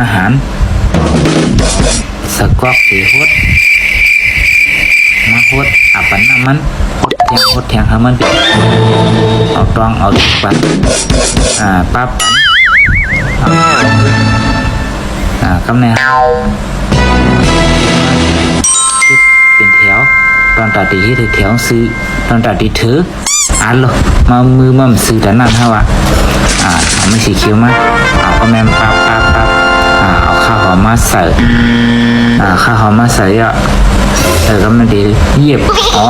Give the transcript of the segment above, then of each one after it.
อาหาร สกอกสีฮดมาฮดอาปันน้ำมันฮดแทงฮดแทงให้มันเป็นเอาตองเอาปันอ่าป้าปันเอาอ่ากำแนเป็นแถวตอนตัดตีที่ถือแถวซื้อตอนตัดตีถืออ่านเลยมามือมั่มซื้อแต่นั่นเท่าว่าอ่าเอาไม่สีเขียวมาเอาก็แม่มปั๊บปั๊บปั๊บอ่าเอา ข้าวหอมมาใส่ อ่าข้าวหอมมาใส่อะเออก็ไม่ดีเหยียบอ๋อ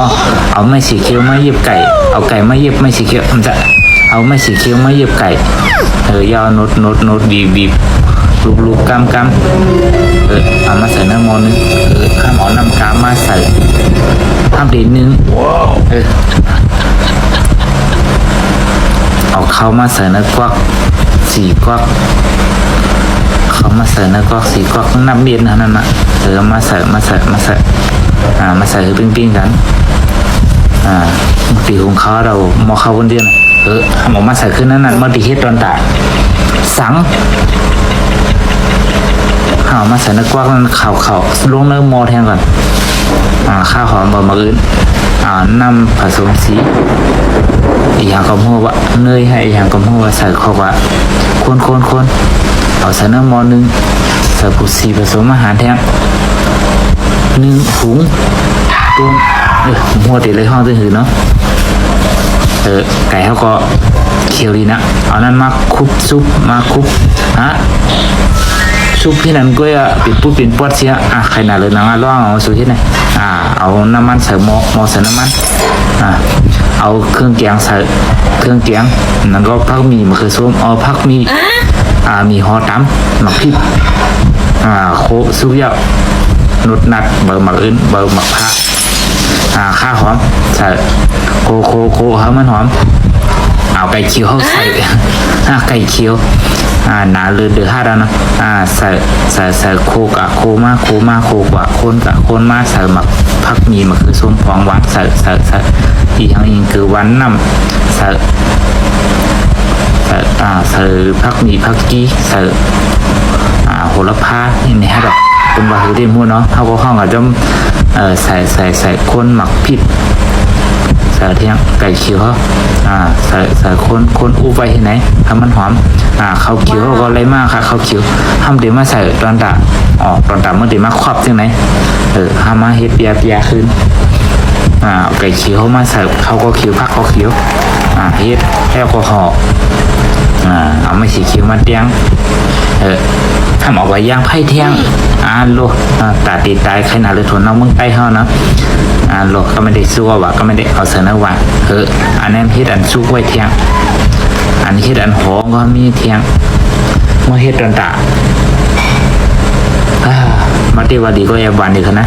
เอาไม่สีเขียวมาเหยียบไก่ เอาไก่มาเหยียบไม่สีเขียวมันจะเอาไม่สีเขียวมาเหยียบไก่เออยาวโนดโนดโนดบีบบีบลูกลูกกำกำเออเอามาใส่น้ำมอนึงเออข้ามเอาน้ำกามาใส่ข้ามดีนึงเออเอาเข้ามาใส่ในกวักสีกวัก เขามาใส่ในกอกสีกอกน้ำเบียนเท่านั้นนะเออมาใส่มาใส่มาใส่อ่ามาใส่คือปิ้งๆกันอ่าตีของเขาเรามอเขาคนเดียวนะเออหมอมาใส่ขึ้นนั่นน่ะมื่อตีเฮ็ดตอนตาสังข้าวมาใส่ในกวักนั้นข่าวข่าวลงเนื้อมอแทนก่อนอ่าข้าวหอมบะมะอื่นอ่าน้ำผสมสีอีอย่างก็พูดว่าเนยให้อีกอย่างก็พูดว่าใส่เข้าว่าคนคนคน เอาใส่เนื้อมอหนึ่งใส่ผงสีผสมอาหารแทนหนึ่งถุงต้นเออหัวติดเลยห้องตื้อหือเนาะเออไก่เขาก็เคียวดีนะเอานั้นมาคุบซุปมาคุบฮะซุปพี่นันก็อะปิดปุ๊บปิดปวดเสียอะใครหนาเลยนะอะล่องเอาสูตรที่ไหนอ่าเอาน้ำมันใส่หม้อหม้อใส่น้ำมันอ่าเอาเครื่องแกงใส่เครื่องแกงแล้วก็ผักมีมะเขือส้มเอาผักมี อ่ามีหอตำหมักพริกอ่าโคซุปยานุดนัดเบอร์หมักอื่นเบอร์หมักผ้าอ่าข้าหอมใส่โคโคโคให้มันหอมเอาไก่เคียวเข้าใส่อ่าไก่เคียวอ่าหนาเลยเดือดห้าแล้วนะอ่าใส่ใส่ใส่โคกะโคมาโคมาโคกะโคนกะโคนมาใส่หมักผักมีมะคือส้มฟองหวานใส่ใส่ใส่อีกอย่างหนึงคือหวานน้ำใส่ ใส่พักมีผักกี้ใส่อ่าโหระพานี่นให้แบบเป็นวาคือได้มั่วเนาะเขาก็ห้องอาจจะใส่ใส่ใส่คนหมักพริกใส่เที่ยงไก่เขียวเขาใส่ใส่คนคนอู้ไปที่ไหนทำมันหอมอ่าข้าวเขียวก็อะไรมากค่ะเขาเขียวห้ามเดี๋ยวมาใส่ตอนดาอ๋อตอนดาเมื่อเดี๋ยวมาครอบที่ไหนเออห้ามมาเฮ็ดเปียเปียขึ้นอ่าไก่เขียวเขามาใส่เขาก็เขียวพักเขาเขียวอ่าเฮ็ดแอลกอฮอล์ อ่าเอาไม่สีเขียวมาเตียง เออทำเอาไว้ย่างไผ่เที่ยงอ่าโลอ่าตาตีตายใครหนาเลยทนน้องมึงใต้เฮาเนาะอ่าโลก็ไม่ได้สู้ว่าก็ไม่ได้เอาเสนอว่าเอออันนั้นเฮ็ดอันสู้ไว้เที่ยง อันเฮ็ดอันหอก็มีเที่ยงเมื่อเฮ็ดตอนตาอ่ามาเทวดีก็แอบวันดีกันนะ